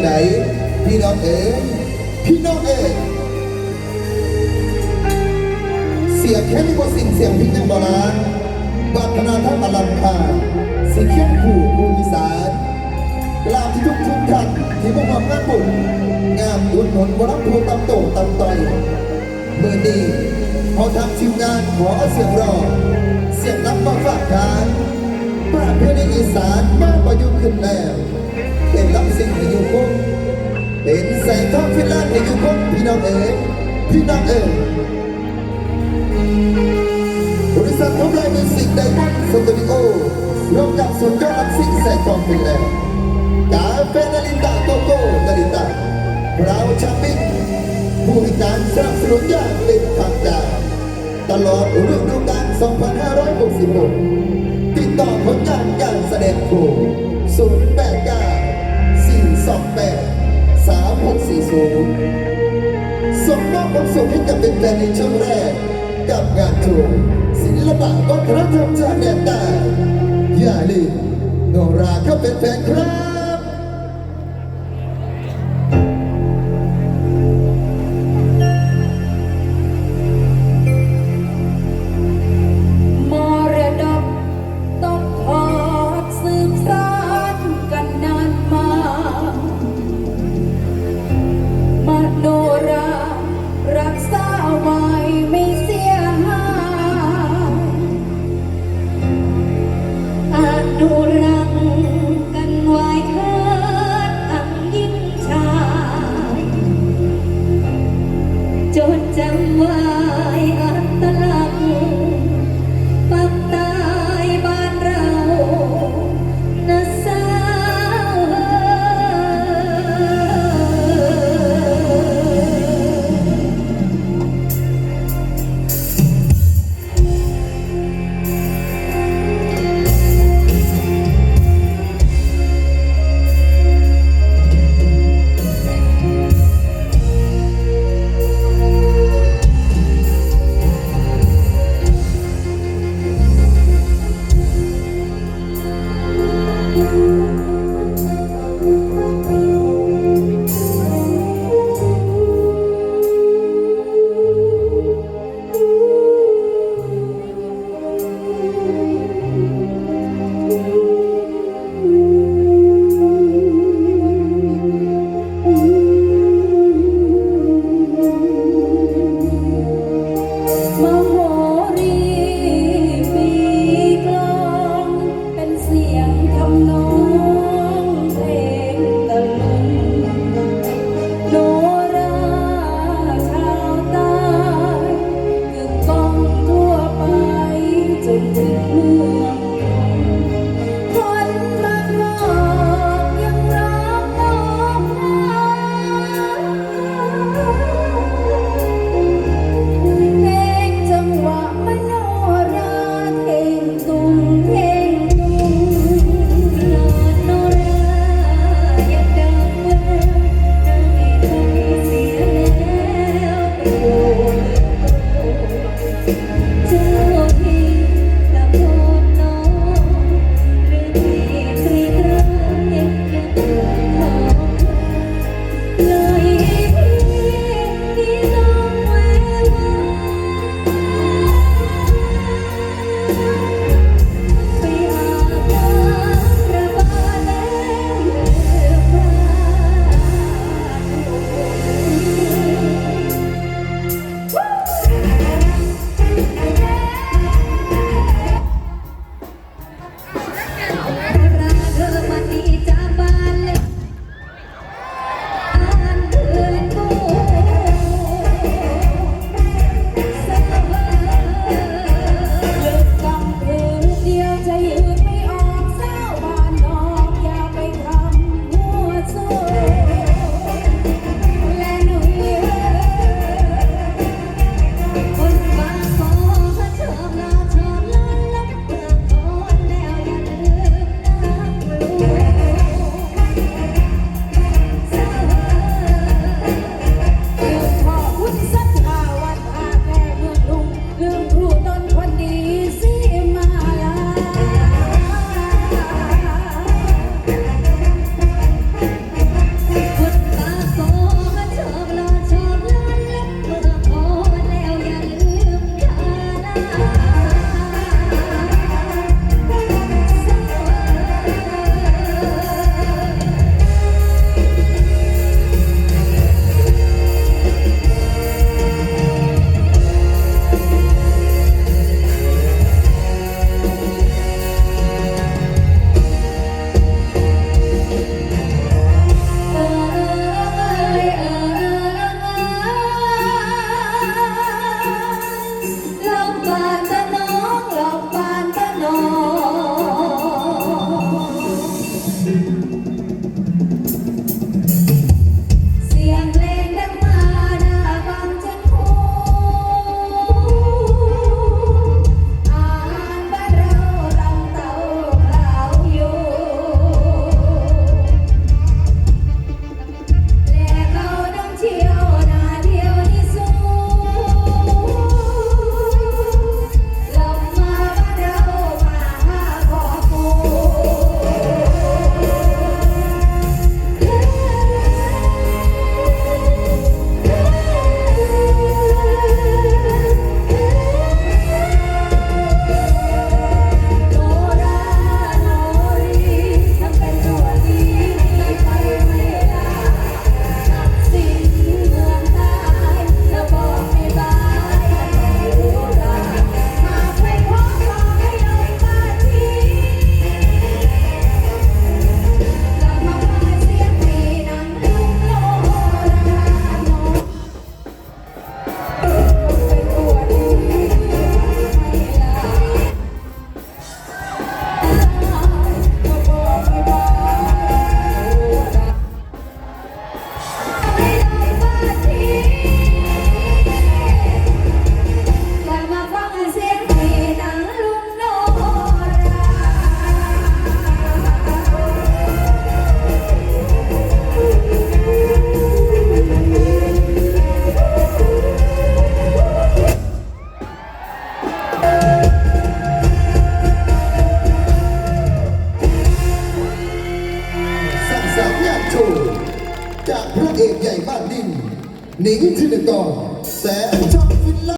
ไหนพี่น้องเอ๋พี่น้องเอ๋เสียงแค่นี้ว่าสิ่งเสียงพิงยังโบราณบัตนาท่านอลังคาสีเขียนผู้ผู้อีสานกลาบที่ทุกทุกท่านที่พวกความงานบุญงามบุญหนุนวรับภูตำโตตำต่อยเมื่อนี้พอทำทีมงานขอเสียงรอ เสียงรับมาฝากการบ้าเพื่อนในอีสานบ้านประยุกต์ขึ้นแล้วเป็นรับสิ่งให้อยู่ค เป็นแสงทองฟิลานให้อยู่คงพี่น้องเอ๋ยพี่น้องเอ๋ยบริษัทของเราเป็นสิ่งใดบ้างสตูดิโอร่วมกับสุดยอดรับสิ่งแสงทองฟิลแลนด์กาแฟนารินตาโกโก้นารินตาเราชาปิกผู้ให้การสนับสนุนอย่างเป็นทางการตลอดฤดูกาล2566ติดต่อผลงานการแสดงครู0 8 9 4 ความสุขให้กับเป็นแฟนในช่องแรก กับงานโชว์ศิลปะวัฒนธรรมชาติแดนใต้อย่าลืมโนราเข้าเป็นแฟนครับ หนดินหนิงธินกรแสนช่องฟินแลน